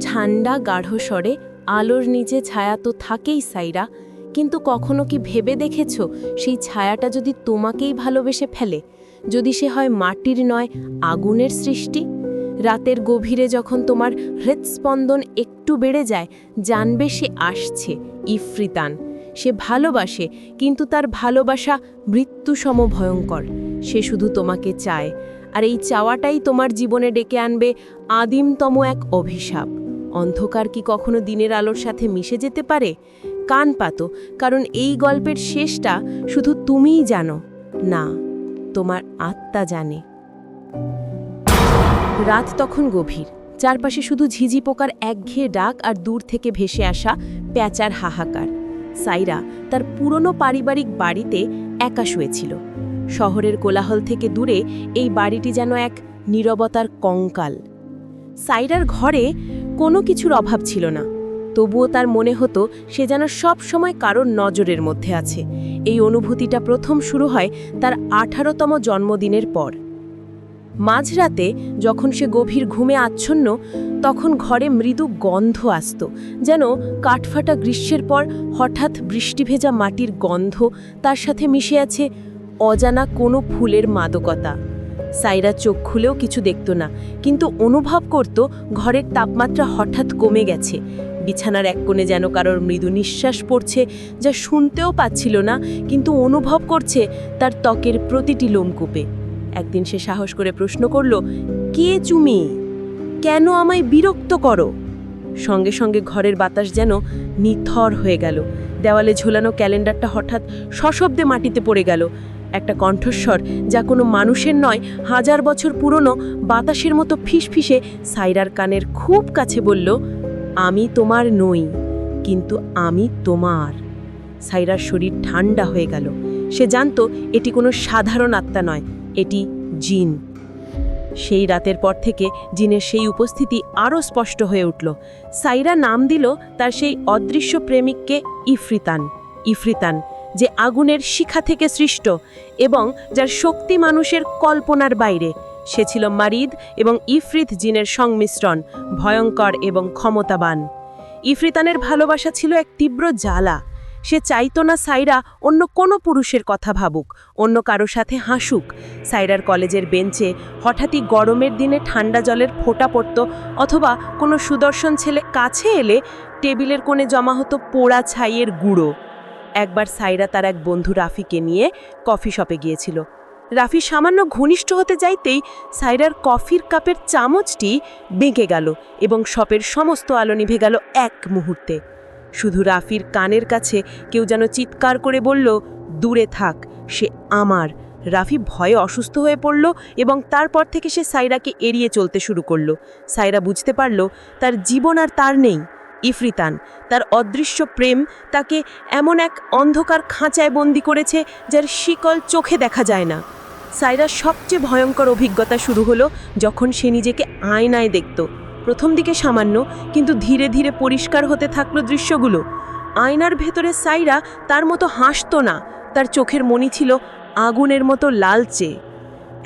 ঠান্ডা গাঢ় স্বরে আলোর নিচে ছায়া তো থাকেই, সাইরা। কিন্তু কখনো কি ভেবে দেখেছ সেই ছায়াটা যদি তোমাকেই ভালোবেসে ফেলে? যদি সে হয় মাটির নয়, আগুনের সৃষ্টি? রাতের গভীরে যখন তোমার হৃৎস্পন্দন একটু বেড়ে যায়, জানবে সে আসছে ইফ্রিতান। সে ভালোবাসে, কিন্তু তার ভালোবাসা মৃত্যুসম ভয়ঙ্কর। সে শুধু তোমাকে চায়। আর এই চাওয়াটাই তোমার জীবনে ডেকে আনবে আদিমতম এক অভিশাপ। অন্ধকার কি কখনো দিনের আলোর সাথে মিশে যেতে পারে? কান পাতো, কারণ এই গল্পের শেষটা শুধু তুমিই জানো, না, তোমার আত্মা জানে। রাত তখন গভীর, চারপাশে শুধু ঝিঝি পোকার একঘেয়ে ডাক আর দূর থেকে ভেসে আসা প্যাচার হাহাকার। সাইরা তার পুরনো পারিবারিক বাড়িতে একা শুয়েছিল। শহরের কোলাহল থেকে দূরে এই বাড়িটি যেন এক নীরবতার কঙ্কাল। সাইরার ঘরে কোনো কিছুর অভাব ছিল না। তবুও তার মনে হতো সে যেন সব সময় কারোর নজরের মধ্যে আছে। এই অনুভূতিটা প্রথম শুরু হয় তার আঠারোতম জন্মদিনের পর। মাঝরাতে যখন সে গভীর ঘুমে আচ্ছন্ন, তখন ঘরে মৃদু গন্ধ আসত, যেন কাঠফাটা গ্রীষ্মের পর হঠাৎ বৃষ্টি ভেজা মাটির গন্ধ তার সাথে মিশে আছে অজানা কোনো ফুলের মাদকতা। সাইরা চোখ খুলেও কিছু দেখত না, কিন্তু অনুভব করত ঘরের তাপমাত্রা হঠাৎ কমে গেছে। বিছানার এক কোণে যেন কারোর মৃদু নিঃশ্বাস পড়ছে, যা শুনতেও পাচ্ছিল না, কিন্তু অনুভব করছে তার ত্বকের প্রতিটি লোমকূপে। একদিন সে সাহস করে প্রশ্ন করল, কে চুমি কেন আমায় বিরক্ত করো? সঙ্গে সঙ্গে ঘরের বাতাস যেন নিথর হয়ে গেল। দেওয়ালে ঝোলানো ক্যালেন্ডারটা হঠাৎ সশব্দে মাটিতে পড়ে গেল। একটা কণ্ঠস্বর যা কোনো মানুষের নয়, হাজার বছর পুরনো, বাতাসের মতো ফিসফিসে সাইরার কানের খুব কাছে বলল, আমি তোমার নই, কিন্তু আমি তোমার। সাইরার শরীর ঠান্ডা হয়ে গেল। সে জানতো এটি কোনো সাধারণ আত্মা নয়, এটি জিন। সেই রাতের পর থেকে জিনের সেই উপস্থিতি আরও স্পষ্ট হয়ে উঠল। সাইরা নাম দিল তার সেই অদৃশ্য প্রেমিককে ইফরিতান ইফরিতান। যে আগুনের শিখা থেকে সৃষ্ট এবং যার শক্তি মানুষের কল্পনার বাইরে। সে ছিল মারিদ এবং ইফরিত জিনের সংমিশ্রণ, ভয়ঙ্কর এবং ক্ষমতাবান। ইফরিতানের ভালোবাসা ছিল এক তীব্র জ্বালা। সে চাইতো না সাইরা অন্য কোনো পুরুষের কথা ভাবুক, অন্য কারও সাথে হাসুক। সাইরার কলেজের বেঞ্চে হঠাৎই গরমের দিনে ঠান্ডা জলের ফোঁটা পড়ত অথবা কোনো সুদর্শন ছেলে কাছে এলে টেবিলের কোণে জমা হতো পোড়া ছাইয়ের গুঁড়ো। একবার সাইরা তার এক বন্ধু রাফিকে নিয়ে কফি শপে গিয়েছিল। রাফি সামান্য ঘনিষ্ঠ হতে যাইতেই সাইরার কফির কাপের চামচটি বেঁকে গেল এবং শপের সমস্ত আলো নিভে গেল এক মুহূর্তে। শুধু রাফির কানের কাছে কেউ যেন চিৎকার করে বলল, দূরে থাক, সে আমার। রাফি ভয়ে অসুস্থ হয়ে পড়ল এবং তারপর থেকে সে সাইরাকে এড়িয়ে চলতে শুরু করল। সাইরা বুঝতে পারল, তার জীবন আর তার নেই। ইফরিতান। তার অদৃশ্য প্রেম তাকে এমন এক অন্ধকার খাঁচায় বন্দি করেছে যার শিকল চোখে দেখা যায় না। সাইরার সবচেয়ে ভয়ঙ্কর অভিজ্ঞতা শুরু হলো যখন সে নিজেকে আয়নায় দেখত। প্রথম দিকে সামান্য, কিন্তু ধীরে ধীরে পরিষ্কার হতে থাকল দৃশ্যগুলো। আয়নার ভেতরে সাইরা তার মতো হাসতো না, তার চোখের মনি ছিল আগুনের মতো লালচে।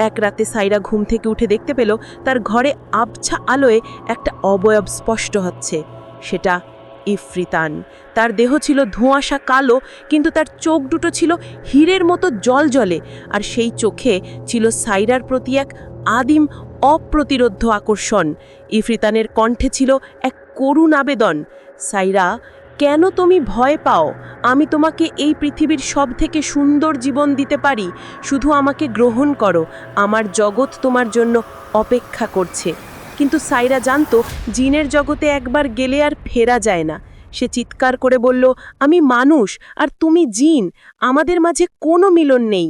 এক রাতে সাইরা ঘুম থেকে উঠে দেখতে পেল তার ঘরে আবছা আলোয় একটা অবয়ব স্পষ্ট হচ্ছে। সেটা ইফরিতান। তার দেহ ছিল ধোঁয়াশা কালো, কিন্তু তার চোখ দুটো ছিল হীরের মতো জল জলে আর সেই চোখে ছিল সাইরার প্রতি এক আদিম অপ্রতিরোধ্য আকর্ষণ। ইফরিতানের কণ্ঠে ছিল এক করুণ আবেদন, সাইরা, কেন তুমি ভয় পাও? আমি তোমাকে এই পৃথিবীর সব থেকে সুন্দর জীবন দিতে পারি। শুধু আমাকে গ্রহণ করো। আমার জগৎ তোমার জন্য অপেক্ষা করছে। কিন্তু সাইরা জানতো জিনের জগতে একবার গেলে আর ফেরা যায় না। সে চিৎকার করে বলল, আমি মানুষ, আর তুমি জিন, আমাদের মাঝে কোনো মিলন নেই।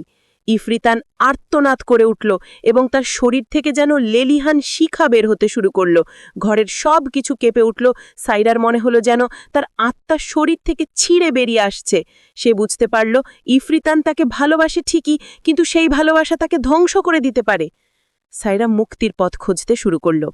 ইফরিতান আর্তনাদ করে উঠল এবং তার শরীর থেকে যেন লেলিহান শিখা বের হতে শুরু করল। ঘরের সব কিছু কেঁপে উঠল। সাইরার মনে হলো যেন তার আত্মার শরীর থেকে ছিঁড়ে বেরিয়ে আসছে। সে বুঝতে পারল, ইফরিতান তাকে ভালোবাসে ঠিকই, কিন্তু সেই ভালোবাসা তাকে ধ্বংস করে দিতে পারে। সাইরা মুক্তির পথ খুঁজতে শুরু করল।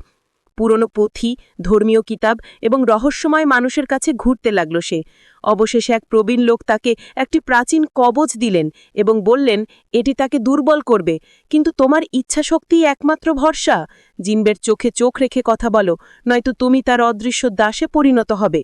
পুরনো পুঁথি, ধর্মীয় কিতাব এবং রহস্যময় মানুষের কাছে ঘুরতে লাগল সে। অবশেষে এক প্রবীণ লোক তাকে একটি প্রাচীন কবচ দিলেন এবং বললেন, এটি তাকে দুর্বল করবে, কিন্তু তোমার ইচ্ছা ইচ্ছাশক্তিই একমাত্র ভরসা। জিনবের চোখে চোখ রেখে কথা বলো, নয়তো তুমি তার অদৃশ্য দাসে পরিণত হবে।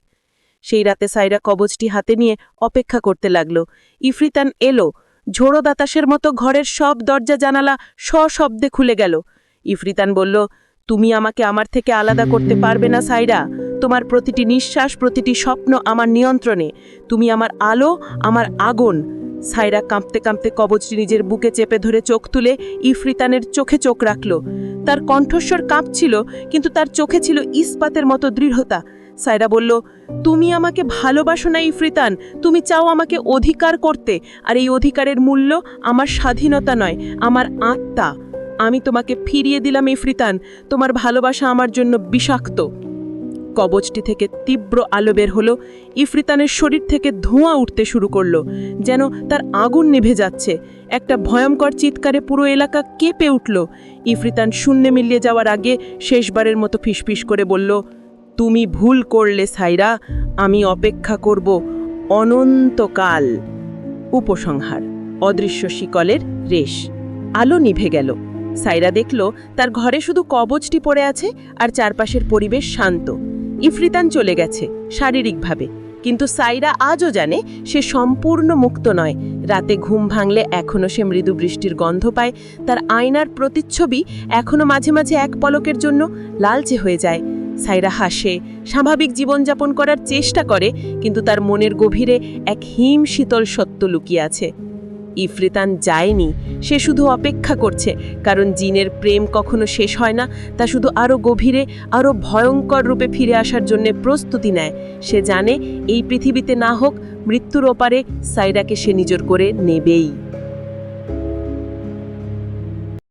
সেই রাতে সাইরা কবচটি হাতে নিয়ে অপেক্ষা করতে লাগল। ইফরিতান এলো ঝোড়ো বাতাসের মতো ঘরের সব দরজা জানালা সশব্দে খুলে গেল। ইফরিতান বলল, তুমি আমাকে আমার থেকে আলাদা করতে পারবে না, সাইরা। তোমার প্রতিটি নিঃশ্বাস, প্রতিটি স্বপ্ন আমার নিয়ন্ত্রণে। তুমি আমার আলো, আমার আগুন। সাইরা কাঁপতে কাঁপতে কবচটি নিজের বুকে চেপে ধরে চোখ তুলে ইফরিতানের চোখে চোখ রাখল। তার কণ্ঠস্বর কাঁপছিল, কিন্তু তার চোখে ছিল ইস্পাতের মতো দৃঢ়তা। সাইরা বলল, তুমি আমাকে ভালোবাসো না, ইফরিতান। তুমি চাও আমাকে অধিকার করতে। আর এই অধিকারের মূল্য আমার স্বাধীনতা নয়, আমার আত্মা। আমি তোমাকে ফিরিয়ে দিলাম, ইফরিতান। তোমার ভালোবাসা আমার জন্য বিষাক্ত। কবচটি থেকে তীব্র আলো বের হলো। ইফরিতানের শরীর থেকে ধোঁয়া উঠতে শুরু করল, যেন তার আগুন নিভে যাচ্ছে। একটা ভয়ঙ্কর চিৎকারে পুরো এলাকা কেঁপে উঠল। ইফরিতান শূন্যে মিলিয়ে যাওয়ার আগে শেষবারের মতো ফিসফিস করে বলল তুমি ভুল করলে সাইরা, আমি অপেক্ষা করব অনন্তকাল। উপসংহার, অদৃশ্য শিকলের রেশ। আলো নিভে গেল। সাইরা দেখল, তার ঘরে শুধু কবচটি পড়ে আছে আর চারপাশের পরিবেশ শান্ত। ইফরিতান চলে গেছে, শারীরিকভাবে। কিন্তু সাইরা আজও জানে, সে সম্পূর্ণ মুক্ত নয়। রাতে ঘুম ভাঙলে এখনও সে মৃদু বৃষ্টির গন্ধ পায়। তার আয়নার প্রতিচ্ছবি এখনও মাঝে মাঝে এক পলকের জন্য লালচে হয়ে যায়। সাইরা হাসে, স্বাভাবিক জীবনযাপন করার চেষ্টা করে, কিন্তু তার মনের গভীরে এক হিম শীতল সত্য লুকিয়ে আছে। ইফরিতান যায়নি, সে শুধু অপেক্ষা করছে, কারণ জিনের প্রেম কখনো শেষ হয় না, তা শুধু আরও গভীরে আরও ভয়ঙ্কর রূপে ফিরে আসার জন্য প্রস্তুতি নেয়। সে জানে, এই পৃথিবীতে না হোক, মৃত্যুর ওপারে সাইরাকে সে নিজের করে নেবেই।